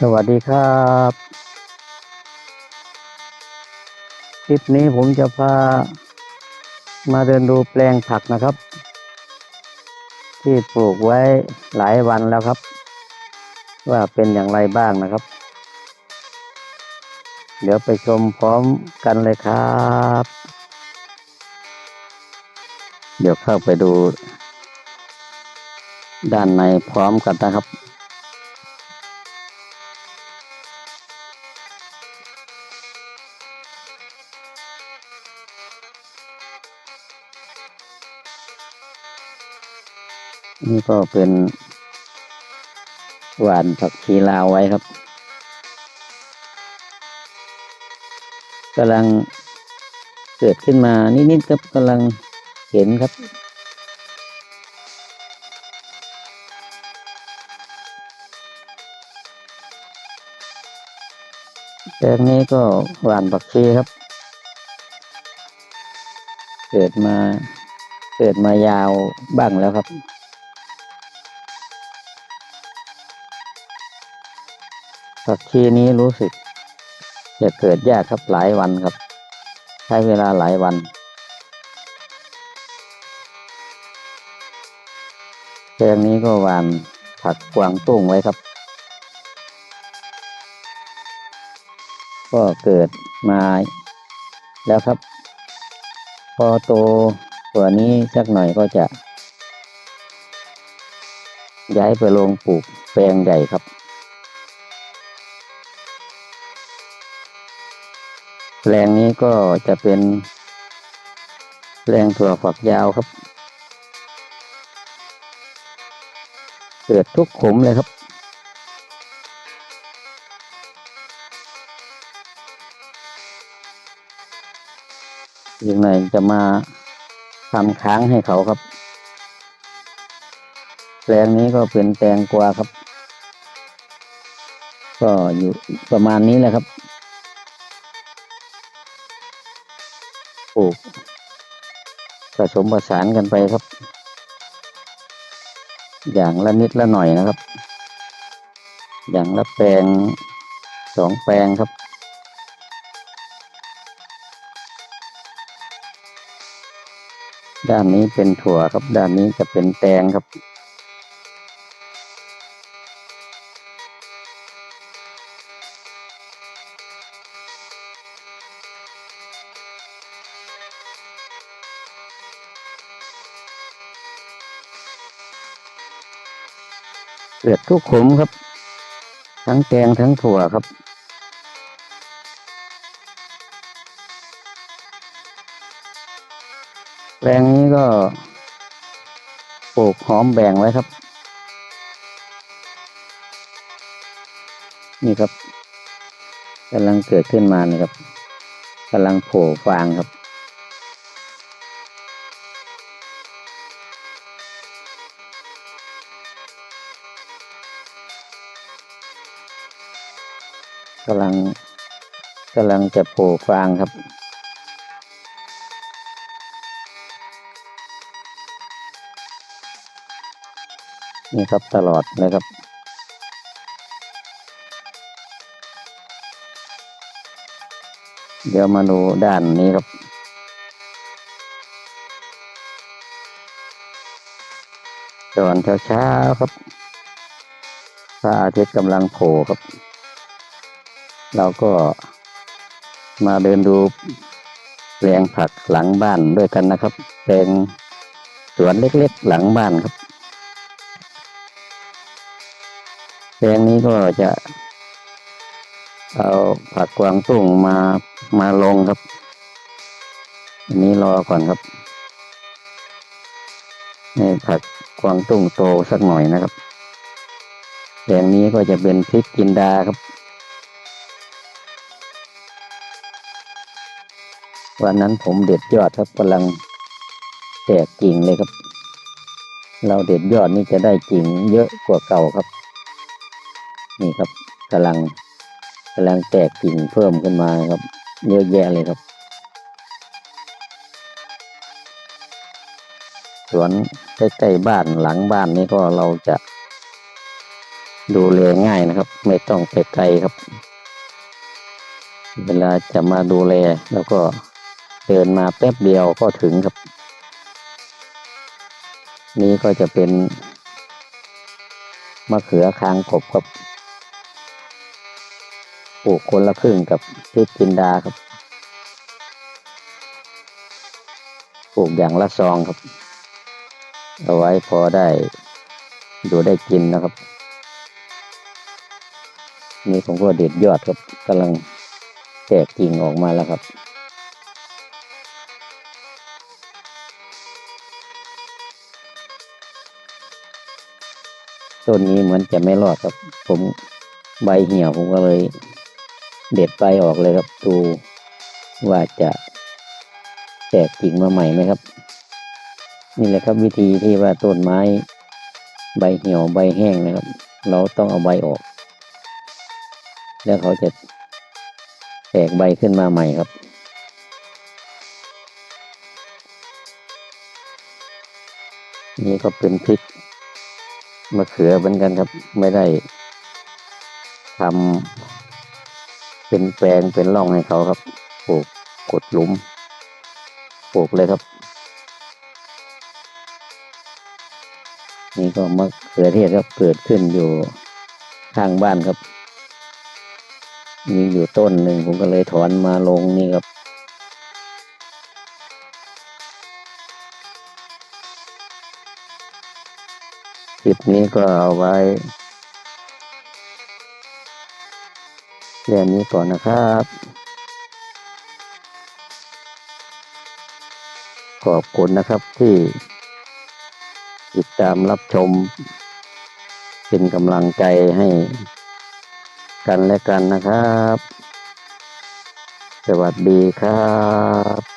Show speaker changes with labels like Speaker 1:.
Speaker 1: สวัสดีครับ คลิปนี้ผมจะพามาเดินดูแปลงผักนะครับ ที่ปลูกไว้หลายวันแล้วครับ ว่าเป็นอย่างไรบ้างนะครับ เดี๋ยวไปชมพร้อมกันเลยครับ เดี๋ยวเข้าไปดู ด้านในพร้อมกันนะครับ นี่ก็เป็นหวานผักชีลาวไว้ครับกำลังเกิดขึ้นมานิดๆครับกำลังเห็นครับ แปลงนี้ก็หวานผักชีครับ เกิดมาเกิดมายาวบ้างแล้วครับ ผักชีนี้รู้สึกจะเกิดยากครับหลายวันครับ ใช้เวลาหลายวัน แปลงนี้ก็หวานผักกวางตุ้งไว้ครับ ก็เกิดมาแล้วครับ พอโตกว่านี้สักหน่อยก็จะ ย้ายไปลงปลูกแปลงใหญ่ครับ แปลงนี้ก็จะเป็นแปลงถั่วฝักยาวครับ เกิดทุกขุมเลยครับอีกหน่อยจะมาทำค้างให้เขาครับ แปลงนี้ก็เป็นแตงกวาครับ ก็อยู่ประมาณนี้แหละครับ ปลูกผสมผสานกันไปครับ อย่างละนิดละหน่อยนะครับ อย่างละแปลงสองแปลงครับ ด้านนี้เป็นถั่วครับ ด้านนี้จะเป็นแตงครับ เกิดทุกขุมครับ ทั้งแกงทั้งถั่วครับแปลงนี้ก็ปลูกหอมแบ่งไว้ครับ นี่ครับกำลังเกิดขึ้นมานี่ครับกำลังโผล่ฟางครับ กำลังกำลังจะโผล่ฟางครับ นี่ครับตลอดเลยครับเดี๋ยวมาดูด้านนี้ครับ ตอนเช้าๆครับพระอาทิตย์กำลังโผล่ครับ เราก็มาเดินดูแปลงผักหลังบ้านด้วยกันนะครับ แปลงสวนเล็กๆหลังบ้านครับ แปลงนี้ก็จะเอาผักกวางตุ้งมามาลงครับ อันนี้รอก่อนครับให้ผักกวางตุ้งโตสักหน่อยนะครับแปลงนี้ก็จะเป็นพริกจินดาครับ วันนั้นผมเด็ดยอดครับกำลังแตกกิ่งเลยครับ เราเด็ดยอดนี่จะได้กิ่งเยอะกว่าเก่าครับ นี่ครับกำลังกำลังแตกกิ่งเพิ่มขึ้นมาครับ เยอะแยะเลยครับ สวนใกล้ๆบ้านหลังบ้านนี่ก็เราจะดูแลง่ายนะครับ ไม่ต้องไปไกลครับ เวลาจะมาดูแลแล้วก็ เดินมาแป๊บเดียวก็ถึงครับ นี่ก็จะเป็นมะเขือคางกบครับปลูกคนละครึ่งกับพริกจินดาครับปลูกอย่างละซองครับ เอาไว้พอได้ดูได้กินนะครับ นี่ผมก็เด็ดยอดครับกำลังแตกกิ่งออกมาแล้วครับ ต้นนี้เหมือนจะไม่รอดครับ ผมใบเหี่ยวผมก็เลย เด็ดใบออกเลยครับดูว่าจะแตกกิ่งมาใหม่ไหมครับ นี่แหละครับวิธีที่ว่าต้นไม้ ใบเหี่ยวใบแห้งนะครับ เราต้องเอาใบออก แล้วเขาจะแตกใบขึ้นมาใหม่ครับนี่ก็เป็นพริก มะเขือเหมือนกันครับ ไม่ได้ทำเป็นแปลงเป็นร่องให้เขาครับปลูกกดหลุมปลูกเลยครับ นี่ก็มะเขือเทศครับเกิดขึ้นอยู่ข้างบ้านครับ มีอยู่ต้นหนึ่งผมก็เลยถอนมาลงนี่ครับ คลิปนี้ก็เอาไว้เรื่องนี้ก่อนนะครับ ขอบคุณนะครับที่ติดตามรับชม เป็นกำลังใจให้กันและกันนะครับ สวัสดีครับ